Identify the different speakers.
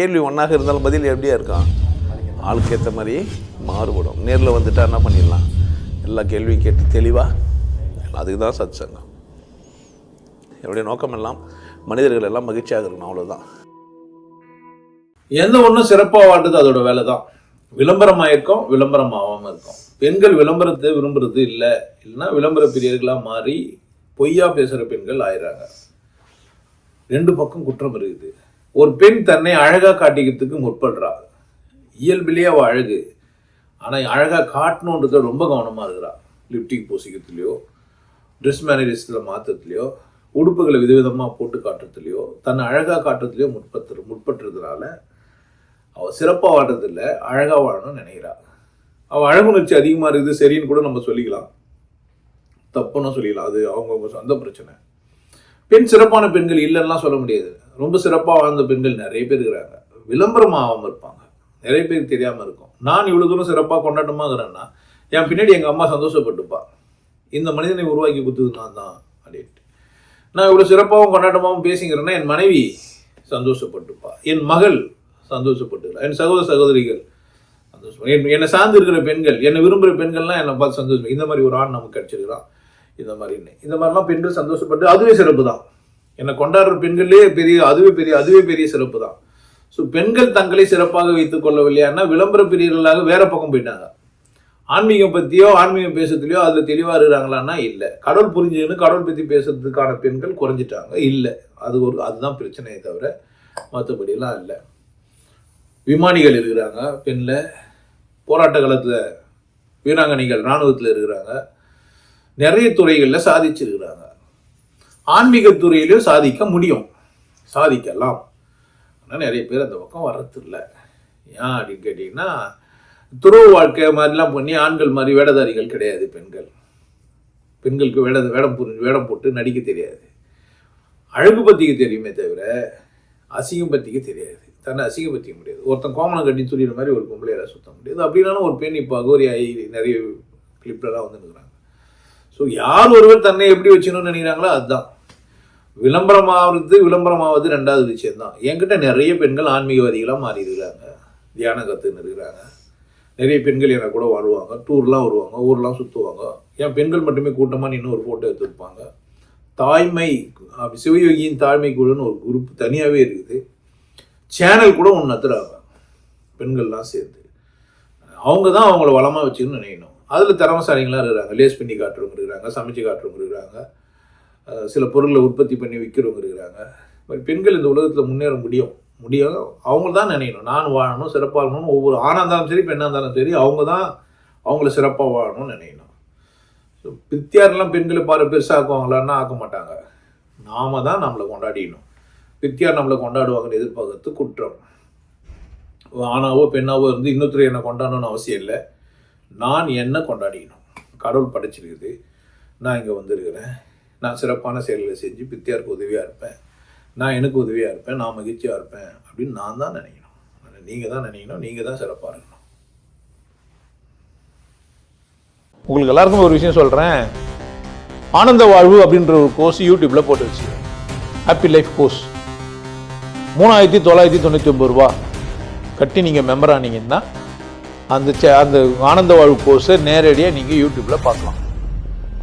Speaker 1: கேள்வி ஒன்றாக இருந்தாலும் பதில் எப்படியா இருக்கான் ஆளுக்கு ஏற்ற மாதிரி மாறுபடும். நேரில் வந்துட்டா என்ன பண்ணிடலாம்? எல்லா கேள்வியும் கேட்டு தெளிவாக அதுக்கு தான் சத் சங்கம் என்னுடைய நோக்கம் எல்லாம் மனிதர்கள் எல்லாம் மகிழ்ச்சியாக இருக்கணும் அவ்வளோதான்
Speaker 2: எந்த ஒன்றும் சிறப்பாக வாழ்றது அதோட வேலை தான் விளம்பரமாக இருக்கும் விளம்பரம் ஆகாமல் இருக்கும். பெண்கள் விளம்பரத்தை விரும்புறது இல்லை. இல்லைன்னா விளம்பர பிரியர்களாக மாறி பொய்யா பேசுகிற பெண்கள் ஆயிடுறாங்க. ரெண்டு பக்கம் குற்றம் இருக்குது. ஒரு பெண் தன்னை அழகாக காட்டிக்கிறதுக்கு முற்படுறா. இயல்பிலேயே அவள் அழகு. ஆனால் அழகாக காட்டணுன்றத ரொம்ப கவனமாக இருக்கிறா. லிப்டிக் பூசிக்கிறதுலையோ ட்ரெஸ் மேனரிஸ்டில் மாற்றுறதுலையோ உடுப்புகளை விதவிதமாக போட்டு காட்டுறதுலையோ தன்னை அழகாக காட்டுறதுலையோ முற்பத்து முற்பட்டுறதுனால அவள் சிறப்பாக வாடுறதில்ல அழகாக வாழணும்னு நினைக்கிறா. அவள் அழகுணர்ச்சி அதிகமாக இருக்குது சரின்னு கூட நம்ம சொல்லிக்கலாம். தப்புன்னு சொல்லிக்கலாம். அது அவங்கவுங்க சொந்த பிரச்சனை. பெண் சிறப்பான பெண்கள் இல்லைன்னா சொல்ல முடியாது. ரொம்ப சிறப்பாக வாழ்ந்த பெண்கள் நிறைய பேர் இருக்கிறாங்க. விளம்பரம் ஆகாமல் இருப்பாங்க. நிறைய பேருக்கு தெரியாமல் இருக்கும். நான் இவ்வளோ தூரம் சிறப்பாக கொண்டாட்டமாகிறேன்னா என் பின்னாடி எங்கள் அம்மா சந்தோஷப்பட்டுப்பா. இந்த மனிதனை உருவாக்கி கொடுத்தது நான் தான் அப்படின்ட்டு. நான் இவ்வளோ சிறப்பாகவும் கொண்டாட்டமாகவும் பேசிக்கிறேன்னா என் மனைவி சந்தோஷப்பட்டுப்பா. என் மகள் சந்தோஷப்பட்டுக்கிறா. என் சகோதர சகோதரிகள் சந்தோஷம் என் என்னை சார்ந்து இருக்கிற பெண்கள் என்னை விரும்புகிற பெண்கள்லாம் என்னை பார்த்து சந்தோஷம் இந்த மாதிரி ஒரு ஆண் நமக்கு கிடச்சிருக்கிறான். இந்த மாதிரின்னு இந்த மாதிரிலாம் பெண்கள் சந்தோஷப்பட்டு அதுவே சிறப்பு தான் என்னை கொண்டாடுற பெண்களே பெரிய அதுவே பெரிய அதுவே பெரிய சிறப்பு தான் ஸோ பெண்கள் தங்களை சிறப்பாக வைத்துக் கொள்ளவில்லையானா விளம்பர பிரியர்களாக வேற பக்கம் போயிட்டாங்க. ஆன்மீகம் பற்றியோ ஆன்மீகம் பேசுறதுலையோ அதில் தெளிவாக இருக்கிறாங்களான்னா இல்லை. கடவுள் புரிஞ்சுக்கணும் கடவுள் பற்றி பேசுறதுக்கான பெண்கள் குறைஞ்சிட்டாங்க. இல்லை. அது ஒரு அதுதான் பிரச்சனையே தவிர மற்றபடியெல்லாம் இல்லை. விமானிகள் இருக்கிறாங்க பெண்ணில் போராட்ட காலத்தில் வீராங்கனைகள் இராணுவத்தில் இருக்கிறாங்க. நிறைய துறைகளில் சாதிச்சிருக்கிறாங்க. ஆன்மீக துறையிலையும் சாதிக்க முடியும். சாதிக்கலாம். ஆனால் நிறைய பேர் அந்த பக்கம் வர்றதில்ல. ஏன் அப்படின்னு கேட்டிங்கன்னா துறவு வாழ்க்கை மாதிரிலாம் பண்ணி ஆண்கள் மாதிரி வேடதாரிகள் கிடையாது பெண்கள். பெண்களுக்கு வேட வேடம் புரிஞ்சு வேடம் போட்டு நடிக்க தெரியாது. அழகு பற்றிக்க தெரியுமே தவிர அசிங்கம் பற்றிக்க தெரியாது. தன்னை அசிங்கப்படுத்திக்க முடியாது. ஒருத்தன் கோமணம் கட்டி சொல்லிடுற மாதிரி ஒரு பொம்பளையால சுத்த முடியாது. அப்படின்னாலும் ஒரு பெண் இப்போ அகோரி ஆகி நிறைய கிளிப்லலாம் வந்து நிற்கிறாங்க ஸோ யார் ஒருவர் தன்னை எப்படி வச்சுக்கணும்னு நினைக்கிறாங்களோ அதுதான். விளம்பரமாகிறது விளம்பரமாவது ரெண்டாவது விஷயம் தான் என்கிட்ட நிறைய பெண்கள் ஆன்மீகவாதிகளாக மாறி இருக்கிறாங்க தியான கற்றுன்னு இருக்கிறாங்க. நிறைய பெண்கள் எனக்கு கூட வருவாங்க. டூர்லாம் வருவாங்க ஊர்லாம் சுற்றுவாங்க என் பெண்கள் மட்டுமே கூட்டமாக நின்று ஒரு ஃபோட்டோ எடுத்துருப்பாங்க. தாய்மை சிவயோகியின் தாய்மை குழுன்னு ஒரு குரூப் தனியாகவே இருக்குது. சேனல் கூட ஒன்று நடத்துகிறாங்க பெண்கள்லாம் சேர்ந்து. அவங்க தான் அவங்கள வளமாக வச்சுக்கணும்னு நினைக்கணும். அதில் திறமசாலிங்களாம் இருக்கிறாங்க. லேஸ் பண்ணி காட்டுறவங்க இருக்கிறாங்க சமைச்சு காட்டுறவங்க இருக்கிறாங்க. சில பொருளை உற்பத்தி பண்ணி விற்கிறவங்க இருக்கிறாங்க. மாதிரி பெண்கள் இந்த உலகத்தில் முன்னேற முடியும். முடியும். அவங்க தான் நினைக்கணும். நான் வாழணும் சிறப்பாக இருக்கணும் ஒவ்வொரு ஆணாக இருந்தாலும் சரி பெண்ணாக இருந்தாலும் சரி அவங்க தான் அவங்கள சிறப்பாக வாழணும்னு நினைக்கணும். ஸோ பித்தியாரெலாம் பெண்களை பாரு பெருசாக்குவாங்களான்னா ஆக்க மாட்டாங்க. நாம தான் நம்மளை கொண்டாடிக்கணும். பித்தியார் நம்மளை கொண்டாடுவாங்கன்னு எதிர்பார்க்கறது குற்றம். ஆணாவோ பெண்ணாவோ இருந்து இன்னொருத்தர் என்னை கொண்டாடணும்னு அவசியம் இல்லை. நான் என்ன கொண்டாடிக்கணும். கடவுள் படைச்சிருக்குது. நான் இங்கே வந்திருக்கிறேன். நான் சிறப்பான செயல்களை செஞ்சு பித்தியாருக்கு உதவியாக இருப்பேன். நான் எனக்கு உதவியாக இருப்பேன். நான் மகிழ்ச்சியாக இருப்பேன் அப்படின்னு நான் தான் நினைக்கணும். நீங்கள் தான் நினைக்கணும். நீங்கள் தான் சிறப்பாக இருக்கணும்.
Speaker 3: உங்களுக்கு எல்லாருக்கும் ஒரு விஷயம் சொல்கிறேன் ஆனந்த வாழ்வு அப்படின்ற ஒரு கோர்ஸ் யூடியூப்பில் போட்டு வச்சு ஹாப்பி லைஃப் கோர்ஸ் மூணாயிரத்தி தொள்ளாயிரத்தி தொண்ணூற்றி ஒம்பது ரூபா கட்டி நீங்கள் மெம்பர் ஆனீங்கன்னா அந்த சே அந்த ஆனந்த வாழ்வு கோர்ஸை நேரடியாக நீங்கள் யூடியூப்பில் பார்க்கலாம்.